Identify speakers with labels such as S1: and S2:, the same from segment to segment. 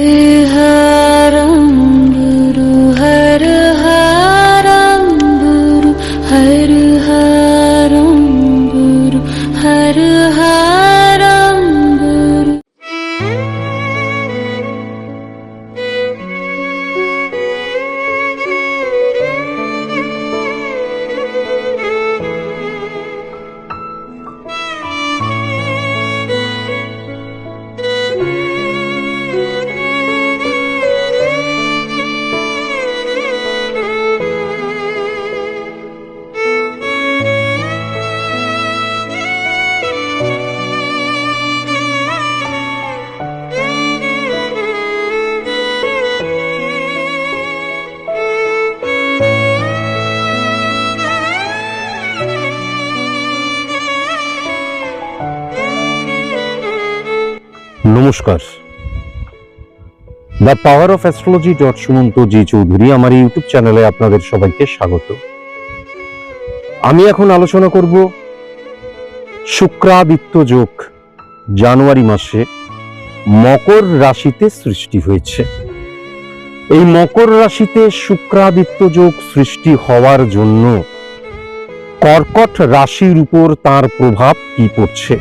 S1: Mm.
S2: নমস্কার। The power of astrology dot Sumanta ji Chowdhury আমার YouTube চ্যানেলে আপনাদের সবাইকে স্বাগত। আমি এখন আলোচনা করব শুক্রাদিত্য যোগ, জানুয়ারি মাসে মকর রাশিতে সৃষ্টি হয়েছে। এই মকর রাশিতে শুক্রাদিত্য যোগ সৃষ্টি হওয়ার জন্য কর্কট রাশির উপর তার প্রভাব কি পড়ছে?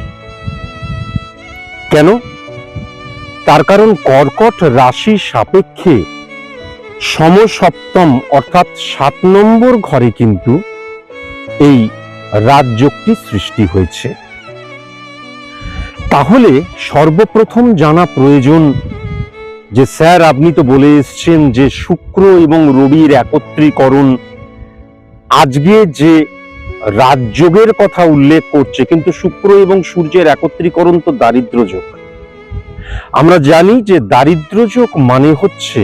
S2: কেন? তার কারণ কর্কট রাশি সাপেক্ষে সমসপ্তম অর্থাৎ সাত নম্বর ঘরে কিন্তু এই রাজযোগটি সৃষ্টি হয়েছে। তাহলে সর্বপ্রথম জানা প্রয়োজন যে স্যার আপনি তো বলে এসছেন যে শুক্র এবং রবির একত্রীকরণ আজকে যে রাজযোগের কথা উল্লেখ করছে, কিন্তু শুক্র এবং সূর্যের একত্রীকরণ তো দারিদ্র যোগ। আমরা জানি যে দারিদ্র যোগ মানে হচ্ছে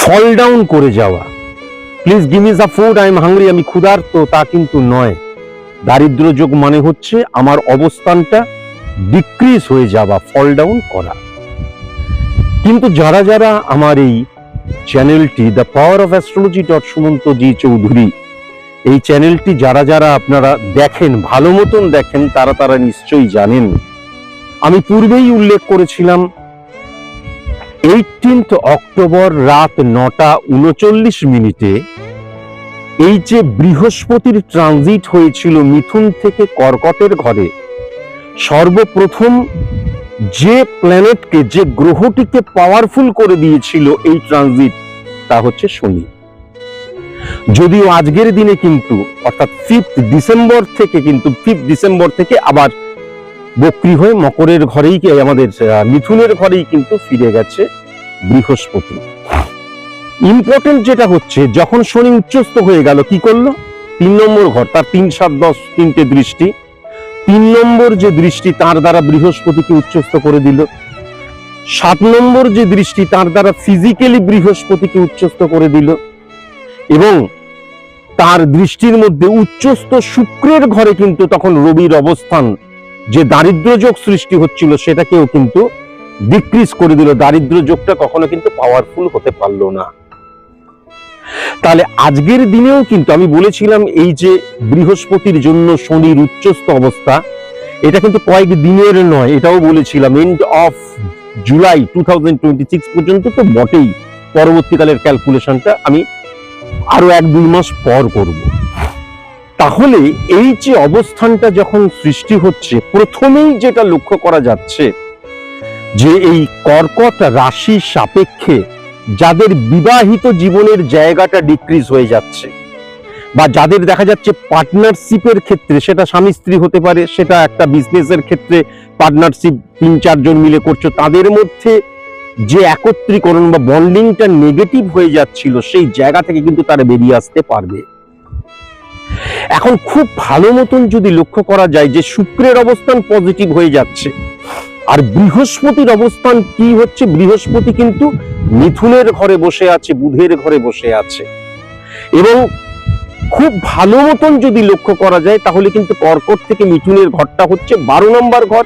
S2: ফল ডাউন করে যাওয়া। Please give me the food I am hungry আমি ক্ষুধার্ত, তা কিন্তু নয়। দারিদ্র যোগ মানে হচ্ছে আমার অবস্থানটা ডিক্রিজ হয়ে যাওয়া ফল ডাউন করা। কিন্তু যারা যারা আমার এই চ্যানেলটি the power of astrology dot Sumanta ji Chowdhury, এই চ্যানেলটি যারা যারা আপনারা দেখেন, ভালো মতন দেখেন, তারা তারা নিশ্চয়ই জানেন। আমি পূর্বেই উল্লেখ করেছিলাম এইটিন্থ অক্টোবর রাত নটা উনচল্লিশ মিনিটে এই যে বৃহস্পতির ট্রানজিট হয়েছিল মিথুন থেকে কর্কটের ঘরে, সর্বপ্রথম যে প্ল্যানেটকে যে গ্রহটিকে পাওয়ারফুল করে দিয়েছিল এই ট্রানজিট তা হচ্ছে শনি। যদিও আজকের দিনে কিন্তু, অর্থাৎ ফিফথ ডিসেম্বর থেকে কিন্তু ফিফথ ডিসেম্বর থেকে আবার বক্রি হয়ে মকরের ঘরেই আমাদের মিথুনের ঘরেই কিন্তু ফিরে গেছে বৃহস্পতি। ইম্পর্টেন্ট যেটা হচ্ছে, যখন শনি উচ্চস্থ হয়ে গেল, কি করল? তিন নম্বর ঘর, তার তিন সাত দশ তিনটে দৃষ্টি। তিন নম্বর যে দৃষ্টি, তার দ্বারা বৃহস্পতিকে উচ্চস্থ করে দিল। সাত নম্বর যে দৃষ্টি, তার দ্বারা ফিজিক্যালি বৃহস্পতিকে উচ্চস্থ করে দিল। এবং তার দৃষ্টির মধ্যে উচ্চস্থ শুক্রের ঘরে কিন্তু তখন রবির অবস্থান যে দারিদ্র যোগ সৃষ্টি হচ্ছিল সেটাকেও কিন্তু ডিক্রিজ করে দিল। দারিদ্র যোগটা কখনো কিন্তু পাওয়ারফুল হতে পারল না। তাহলে আজকের দিনেও কিন্তু আমি বলেছিলাম এই যে বৃহস্পতির জন্য শনির উচ্চস্থ অবস্থা, এটা কিন্তু কয়েক দিনের নয়, এটাও বলেছিলাম। এন্ড অফ জুলাই টু পর্যন্ত তো বটেই। পরবর্তীকালের ক্যালকুলেশনটা আমি আরও এক দুই মাস পর করব। তাহলে এই যে অবস্থানটা যখন সৃষ্টি হচ্ছে, প্রথমেই যেটা লক্ষ্য করা যাচ্ছে, যে এই কর্কট রাশি সাপেক্ষে যাদের বিবাহিত জীবনের জায়গাটা ডিক্রিজ হয়ে যাচ্ছে বা যাদের দেখা যাচ্ছে পার্টনারশিপের ক্ষেত্রে সেটা স্বামী স্ত্রী হতে পারে, সেটা একটা বিজনেসের ক্ষেত্রে পার্টনারশিপ তিন চারজন মিলে করছ, তাদের মধ্যে যে একত্রীকরণ বা বন্ডিংটা নেগেটিভ হয়ে যাচ্ছিল, সেই জায়গা থেকে কিন্তু তারা বেরিয়ে আসতে পারবে। এখন খুব ভালো মতন যদি লক্ষ্য করা যায় যে শুক্রের অবস্থান পজিটিভ হয়ে যাচ্ছে, আর বৃহস্পতির অবস্থান কি হচ্ছে? বৃহস্পতি কিন্তু মিথুনের ঘরে বসে আছে, বুধের ঘরে বসে আছে। এবং খুব ভালো মতন যদি লক্ষ্য করা যায়, তাহলে কিন্তু কর্কট থেকে মিথুনের ঘরটা হচ্ছে বারো নম্বর ঘর।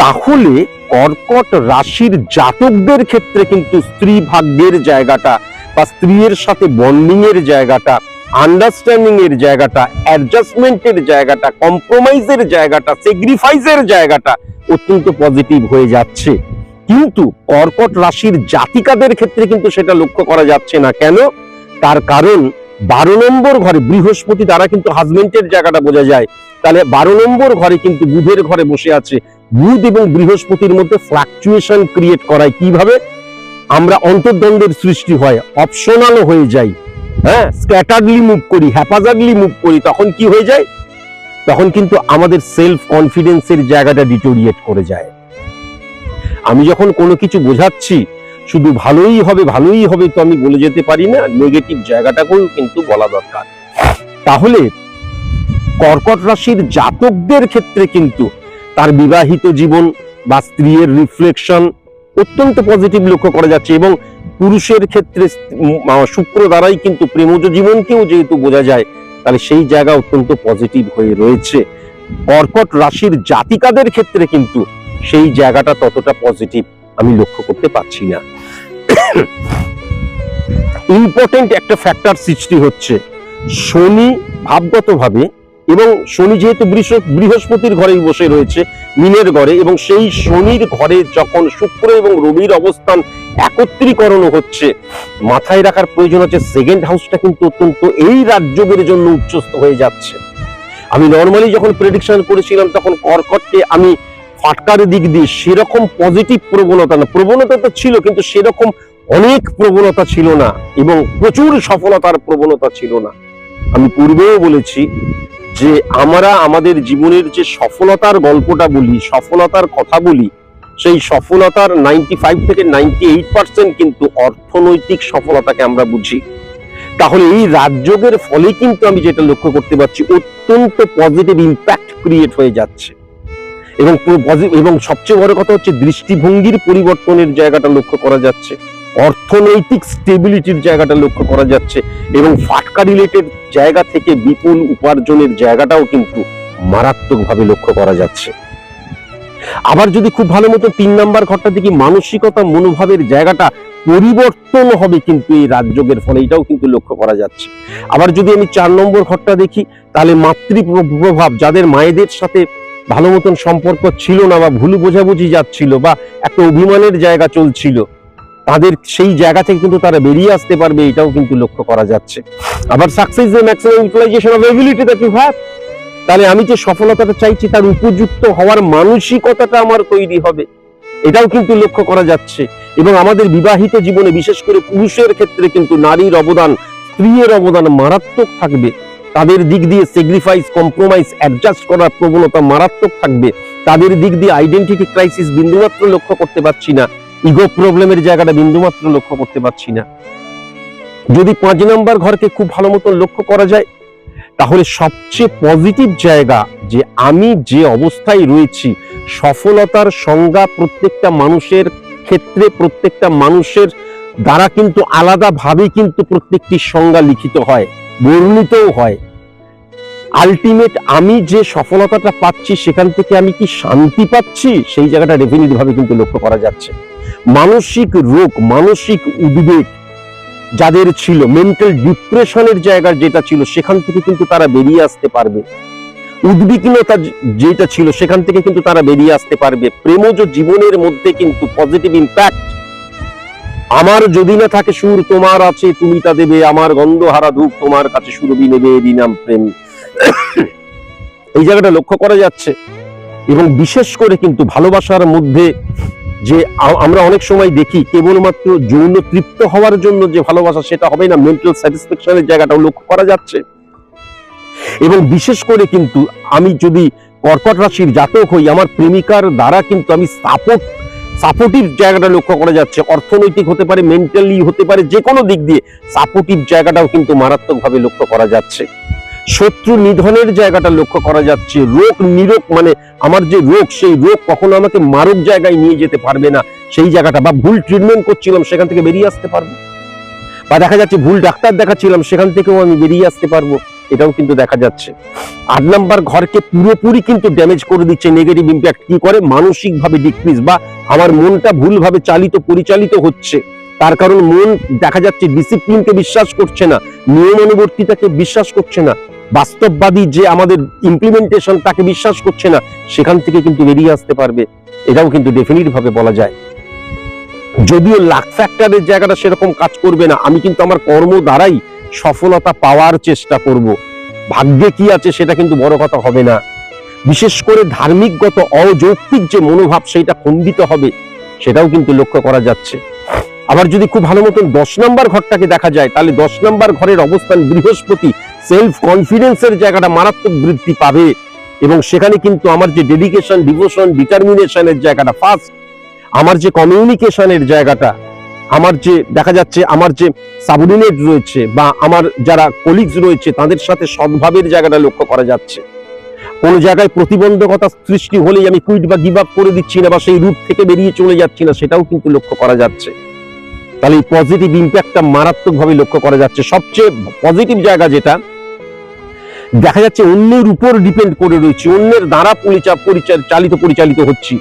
S2: তাহলে কর্কট রাশির জাতকদের ক্ষেত্রে কিন্তু স্ত্রী ভাগ্যের জায়গাটা বা স্ত্রীর সাথে বন্ডিং এর জায়গাটা আন্ডারস্ট্যান্ডিং এর জায়গাটা অ্যাডজাস্টমেন্টের জায়গাটা কম্প্রোমাইজের জায়গাটা স্যাক্রিফাইসের জায়গাটা অত্যন্ত পজিটিভ হয়ে যাচ্ছে। কিন্তু কর্কট রাশির জাতিকাদের ক্ষেত্রে কিন্তু সেটা লক্ষ্য করা যাচ্ছে না। কেন? তার কারণ বারো নম্বর ঘরে বৃহস্পতি দ্বারা কিন্তু হাজবেন্ডের জায়গাটা বোঝা যায়। তাহলে বারো নম্বর ঘরে কিন্তু বুধের ঘরে বসে আছে। বুধ এবং বৃহস্পতির মধ্যে ফ্লাকচুয়েশন ক্রিয়েট করায় কীভাবে? আমরা অন্তর্দ্বন্দ্বের সৃষ্টি হয় অপশনালও হয়ে যাই। হ্যাঁ স্ক্যাটারলি মুভ করি হ্যাপাজার্ডলি মুভ করি, তখন কি হয়ে যায়? তখন কিন্তু আমাদের সেলফ কনফিডেন্সের জায়গাটা ডিটোরিয়েট করে যায়। আমি যখন কোনো কিছু বোঝাচ্ছি, শুধু ভালোই হবে ভালোই হবে তো আমি বলে যেতে পারি না নেগেটিভ জায়গাটাকেও কিন্তু বলা দরকার। তাহলে কর্কট রাশির জাতকদের ক্ষেত্রে কিন্তু তার বিবাহিত জীবন বা স্ত্রীর রিফ্লেকশন অত্যন্ত পজিটিভ লক্ষ্য করা যাচ্ছে এবং পুরুষের ক্ষেত্রে শুক্র দ্বারাই কিন্তু প্রেমজ জীবনকেও যেহেতু বোঝা যায়, তাহলে সেই জায়গা অত্যন্ত পজিটিভ হয়ে রয়েছে। কর্কট রাশির জাতিকাদের ক্ষেত্রে কিন্তু সেই জায়গাটা ততটা পজিটিভ আমি লক্ষ্য করতে পারছি না। ইম্পর্টেন্ট একটা ফ্যাক্টর সৃষ্টি হচ্ছে। শনি ভাবগতভাবে এবং শনি যেহেতু বৃহস্পতির ঘরেই বসে রয়েছে, মিনের ঘরে, এবং সেই শনির ঘরে যখন শুক্র এবং রবির অবস্থান একত্রীকরণ হচ্ছে, মাথায় রাখার প্রয়োজন হচ্ছে সেকেন্ড হাউসটা কিন্তু অত্যন্ত এই রাজ্যের জন্য উচ্চস্থ হয়ে যাচ্ছে। আমি নর্মালি যখন প্রেডিকশন করেছিলাম, তখন কর্কটকে আমি ফাটকার দিক দিয়ে সেরকম পজিটিভ প্রবণতা না, প্রবণতা তো ছিল, কিন্তু সেরকম অনেক প্রবণতা ছিল না, এবং প্রচুর সফলতার প্রবণতা ছিল না। আমি পূর্বেও বলেছি যে আমরা আমাদের জীবনের যে সফলতার গল্পটা বলি, সফলতার কথা বলি, সেই সফলতার নাইনটি ফাইভ থেকে নাইনটি এইট পার্সেন্ট কিন্তু অর্থনৈতিক সফলতাকে আমরা বুঝি। তাহলে এই রাজযোগের ফলে কিন্তু আমি যেটা লক্ষ্য করতে পারছি, অত্যন্ত পজিটিভ ইম্প্যাক্ট ক্রিয়েট হয়ে যাচ্ছে। এবং এবং সবচেয়ে বড় কথা হচ্ছে দৃষ্টিভঙ্গির পরিবর্তনের জায়গাটা লক্ষ্য করা যাচ্ছে। অর্থনৈতিক স্টেবিলিটির জায়গাটা লক্ষ্য করা যাচ্ছে এবং ফাটকা রিলেটেড জায়গা থেকে বিপুল উপার্জনের জায়গাটাও কিন্তু মারাত্মকভাবে লক্ষ্য করা যাচ্ছে। আবার যদি খুব ভালো মতো তিন নাম্বার ঘরটা দেখি, মানসিকতা মনোভাবের জায়গাটা পরিবর্তন হবে কিন্তু এই রাজযোগের ফলে, এটাও কিন্তু লক্ষ্য করা যাচ্ছে। আবার যদি আমি চার নম্বর ঘরটা দেখি, তাহলে মাতৃ প্রভাব যাদের মায়েদের সাথে ভালো মতন সম্পর্ক ছিল না বা ভুল বোঝাবুঝি যাচ্ছিল বা একটা অভিমানের জায়গা চলছিল তাদের সেই জায়গা থেকে কিন্তু তারা বেরিয়ে আসতে পারবে, এটাও কিন্তু লক্ষ্য করা যাচ্ছে। আবার সাকসেস যে maximum utilization of ability that you have তাহলে আমি যে সফলতাটা চাইছি, তার উপযুক্ত হওয়ার মানসিকতাটা আমার তৈরি হবে। এটাও কিন্তু লক্ষ্য করা যাচ্ছে। এবং আমাদের বিবাহিত জীবনে, বিশেষ করে পুরুষের ক্ষেত্রে কিন্তু নারীর অবদান, স্ত্রীর অবদান মারাত্মক থাকবে। তাদের দিক দিয়ে সেগ্রিফাইস কম্প্রোমাইজ অ্যাডজাস্ট করার প্রবণতা মারাত্মক থাকবে। তাদের দিক দিয়ে আইডেন্টিটি ক্রাইসিস বিন্দুমাত্র লক্ষ্য করতে পারছি না। ইগো প্রবলেমের জায়গাটা বিন্দুমাত্র লক্ষ্য করতে পারছি না। যদি পাঁচ নম্বর ঘরকে খুব ভালো মতো লক্ষ্য করা যায়, তাহলে সবচেয়ে পজিটিভ জায়গা যে আমি যে অবস্থায় রয়েছি, সফলতার সংজ্ঞা প্রত্যেকটা মানুষের ক্ষেত্রে, প্রত্যেকটা মানুষের দ্বারা কিন্তু আলাদাভাবে কিন্তু প্রত্যেকটি সংজ্ঞা লিখিত হয়, বর্ণিতও হয়। আলটিমেট আমি যে সফলতাটা পাচ্ছি, সেখান থেকে আমি কি শান্তি পাচ্ছি? সেই জায়গাটা ডেফিনেটলি ভাবে কিন্তু লক্ষ্য করা যাচ্ছে। মানসিক রোগ, মানসিক উদ্বেগ যাদের ছিল মেন্টাল ডিপ্রেশনের জায়গা যেটা ছিল, সেখান থেকে কিন্তু তারা বেরিয়ে আসতে পারবে। উদ্বিগ্নতা যেটা ছিল, সেখান থেকে কিন্তু তারা বেরিয়ে আসতে পারবে। প্রেমজ জীবনের মধ্যে কিন্তু পজিটিভ ইম্প্যাক্ট আমার যদি না থাকে সুর, তোমার আছে, তুমি তা দেবে। আমার গন্ধহারা ধূপ তোমার কাছে সুরবি নেবে, এরই নাম প্রেম। এই জায়গাটা লক্ষ্য করা যাচ্ছে। এবং বিশেষ করে কিন্তু ভালোবাসার মধ্যে যে আমরা অনেক সময় দেখি কেবলমাত্র যৌন তৃপ্ত হওয়ার জন্য যে ভালোবাসা, সেটা হবে না। মেন্টাল স্যাটিসফ্যাকশনের জায়গাটাও লক্ষ্য করা যাচ্ছে। এবং বিশেষ করে কিন্তু আমি যদি কর্কট রাশির জাতক হই, আমার প্রেমিকার দ্বারা কিন্তু আমি সাপোর্ট সাপোর্টিভ জায়গাটা লক্ষ্য করা যাচ্ছে। অর্থনৈতিক হতে পারে মেন্টালি হতে পারে যে কোনো দিক দিয়ে সাপোর্টিভ জায়গাটাও কিন্তু মারাত্মকভাবে লক্ষ্য করা যাচ্ছে। শত্রু নিধনের জায়গাটা লক্ষ্য করা যাচ্ছে। রোগ নিরোগ মানে আমার যে রোগ, সেই রোগ কখনো আমাকে মারক জায়গায় নিয়ে যেতে পারবে না। সেই জায়গাটা বা ভুল ট্রিটমেন্ট করছিলাম, সেখান থেকে বেরিয়ে আসতে পারব। বা দেখা যাচ্ছে ভুল ডাক্তার দেখাচ্ছিলাম, সেখান থেকেও আমি বেরিয়ে আসতে পারব। এটাও কিন্তু দেখা যাচ্ছে। আট নাম্বার ঘরকে পুরোপুরি কিন্তু ড্যামেজ করে দিচ্ছে নেগেটিভ ইম্প্যাক্ট কি করে? মানসিক ভাবে ডিক্রিজ বা আমার মনটা ভুলভাবে চালিত, পরিচালিত হচ্ছে। তার কারণ মন দেখা যাচ্ছে ডিসিপ্লিনকে বিশ্বাস করছে না নিয়মানুবর্তিতাকে বিশ্বাস করছে না, বাস্তববাদী যে আমাদের ইমপ্লিমেন্টেশন তাকে বিশ্বাস করছে না, সেখান থেকে কিন্তু বেরিয়ে আসতে পারবে। এটাও কিন্তু ভাবে বলা যায়। যদিও লাক ফ্যাক্টরের জায়গাটা সেরকম কাজ করবে না, আমি কিন্তু আমার কর্ম দ্বারাই সফলতা পাওয়ার চেষ্টা করব। ভাগ্যে কি আছে সেটা কিন্তু বড় কথা হবে না। বিশেষ করে ধার্মিকগত অযৌক্তিক যে মনোভাব সেটা খণ্ডিত হবে, সেটাও কিন্তু লক্ষ্য করা যাচ্ছে। আবার যদি খুব ভালো মতন দশ নম্বর ঘরটাকে দেখা যায়, তাহলে দশ নম্বর ঘরের অবস্থান বৃহস্পতি সেলফ কনফিডেন্সের জায়গাটা মারাত্মক বৃদ্ধি পাবে। এবং সেখানে কিন্তু আমার যে ডেডিকেশন ডিভোশন ডিটারমিনেশনের জায়গাটা ফার্স্ট আমার যে কমিউনিকেশনের জায়গাটা, আমার যে দেখা যাচ্ছে আমার যে সাবঅর্ডিনেট রয়েছে বা আমার যারা কলিগস রয়েছে, তাদের সাথে সদ্ভাবের জায়গাটা লক্ষ্য করা যাচ্ছে। কোনো জায়গায় প্রতিবন্ধকতা সৃষ্টি হলেই আমি কুইট বা গিভ আপ করে দিচ্ছি না বা সেই রুট থেকে বেরিয়ে চলে যাচ্ছি না, সেটাও কিন্তু লক্ষ্য করা যাচ্ছে। তাহলে এই পজিটিভ ইম্প্যাক্টটা মারাত্মকভাবে লক্ষ্য করা যাচ্ছে। সবচেয়ে পজিটিভ জায়গা যেটা, দেখা যাচ্ছে অন্যের উপর ডিপেন্ড করে রয়েছে, অন্যের দ্বারা পরিচা পরিচা- চালিত পরিচালিত হচ্ছি।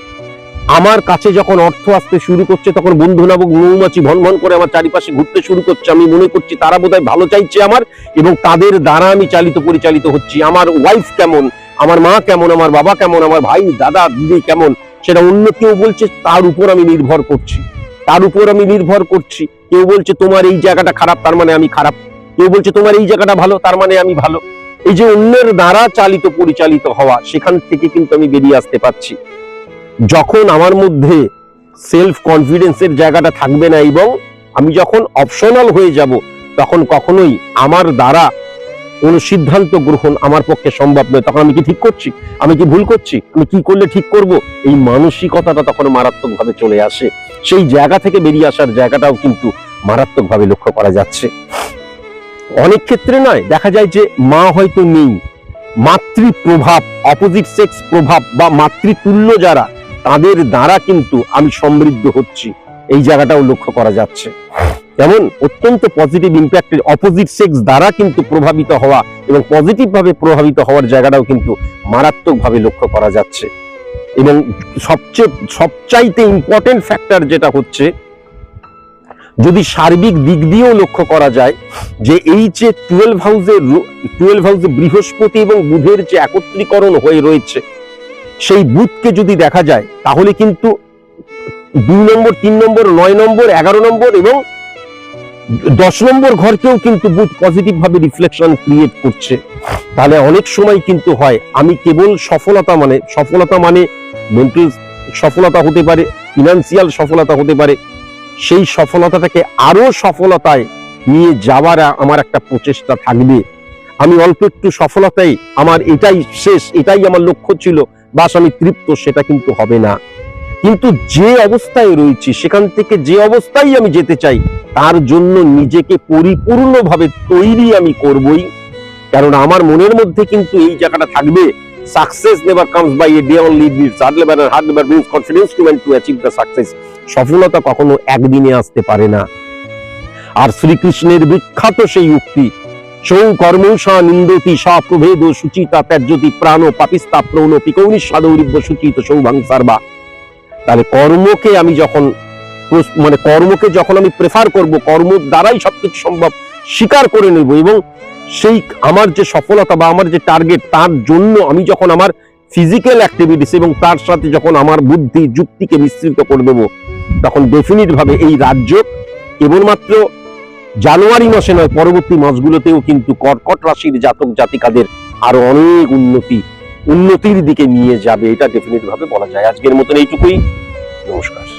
S2: আমার কাছে যখন অর্থ আসতে শুরু করছে, তখন বন্ধু নামক মৌমাছি ভন ভন করে আমার চারিপাশে ঘুরতে শুরু করছে। আমি মনে করছি তারা বোধহয় ভালো চাইছে আমার এবং তাদের দ্বারা আমি চালিত পরিচালিত হচ্ছি। আমার ওয়াইফ কেমন? আমার মা কেমন? আমার বাবা কেমন? আমার ভাই, দাদা, দিদি কেমন? সেটা অন্য কেউ বলছে, তার উপর আমি নির্ভর করছি। তার উপর আমি নির্ভর করছি। কেউ বলছে, তোমার এই জায়গাটা খারাপ, তার মানে আমি খারাপ। কেউ বলছে, তোমার এই জায়গাটা ভালো, তার মানে আমি ভালো। এই যে অন্যের দ্বারা চালিত, পরিচালিত হওয়া, সেখান থেকে কিন্তু আমি বেরিয়ে আসতে পারছি। যখন আমার মধ্যে সেলফ কনফিডেন্সের জায়গাটা থাকবে না এবং আমি যখন অপশনাল হয়ে যাব, তখন কখনোই আমার দ্বারা কোনো সিদ্ধান্ত গ্রহণ আমার পক্ষে সম্ভব নয়। তখন আমি কি ঠিক করছি? আমি কি ভুল করছি? আমি কি করলে ঠিক করব? এই মানসিকতাটা তখন মারাত্মকভাবে চলে আসে। সেই জায়গা থেকে বেরিয়ে আসার জায়গাটাও কিন্তু মারাত্মকভাবে লক্ষ্য করা যাচ্ছে। অনেক ক্ষেত্রে নয়, দেখা যায় যে মা হয়তো নেই। মাতৃ প্রভাব অপোজিট সেক্স প্রভাব বা মাতৃতুল্য যারা, তাদের দ্বারা কিন্তু আমি সমৃদ্ধ হচ্ছি। এই জায়গাটাও লক্ষ্য করা যাচ্ছে। যেমন অত্যন্ত পজিটিভ ইম্প্যাক্টের অপোজিট সেক্স দ্বারা কিন্তু প্রভাবিত হওয়া এবং পজিটিভ ভাবে প্রভাবিত হওয়ার জায়গাটাও কিন্তু মারাত্মক ভাবে লক্ষ্য করা যাচ্ছে। এবং সবচেয়ে, সবচাইতে ইম্পর্টেন্ট ফ্যাক্টর যেটা হচ্ছে, যদি সার্বিক দিক দিয়েও লক্ষ্য করা যায়, যে এই যে টুয়েলভ হাউসে টুয়েলভ হাউসে বৃহস্পতি এবং বুধের যে একত্রীকরণ হয়ে রয়েছে, সেই বুধকে যদি দেখা যায়, তাহলে কিন্তু দুই নম্বর, তিন নম্বর, নয় নম্বর, এগারো নম্বর এবং দশ নম্বর ঘরকেও কিন্তু বুধ পজিটিভ ভাবে রিফ্লেকশন ক্রিয়েট করছে। তাহলে অনেক সময় কিন্তু হয়, আমি কেবল সফলতা মানে সফলতা মানে মেন্টাল সফলতা হতে পারে ফিনান্সিয়াল সফলতা হতে পারে, সেই সফলতাটাকে আরও সফলতায় নিয়ে যাওয়ার আমার একটা প্রচেষ্টা থাকবে। আমি অল্প একটু সফলতাই, আমার এটাই শেষ, এটাই আমার লক্ষ্য ছিল, বাস আমি তৃপ্ত, সেটা কিন্তু হবে না। কিন্তু যে অবস্থায় রয়েছি, সেখান থেকে যে অবস্থায় আমি যেতে চাই, তার জন্য নিজেকে পরিপূর্ণভাবে তৈরি আমি করবই। কারণ আমার মনের মধ্যে কিন্তু এই জায়গাটা থাকবে success never comes by a day only bits hard labour hard labour brings confidence to man to achieve the success সফলতা কখনো একদিনে আসতে পারে না। আর শ্রীকৃষ্ণের বিখ্যাত সেই উক্তি, সৌ কর্ম নিন্দতি, সা সুচিতা ত্যাজ্যতি, প্রাণ পাপিস্তা প্রৌণ পিকৌনি সাদৌরিব্য সুচিত সৌভাংসারবা তাহলে কর্মকে আমি যখন মানে কর্মকে যখন আমি প্রেফার করব, কর্ম দ্বারাই সবকিছু সম্ভব, স্বীকার করে নেব এবং সেই আমার যে সফলতা বা আমার যে টার্গেট তার জন্য আমি যখন আমার ফিজিক্যাল অ্যাক্টিভিটিস এবং তার সাথে যখন আমার বুদ্ধি, যুক্তিকে মিশ্রিত করে দেবো, তখন ডেফিনিট ভাবে এই রাজ্য কেবলমাত্র জানুয়ারি মাসে নয়, পরবর্তী মাসগুলোতেও কিন্তু কর্কট রাশির জাতক জাতিকাদের আরও অনেক উন্নতি উন্নতির দিকে নিয়ে যাবে এটা ডেফিনেটভাবে বলা যায়। আজকের মতন এইটুকুই। নমস্কার।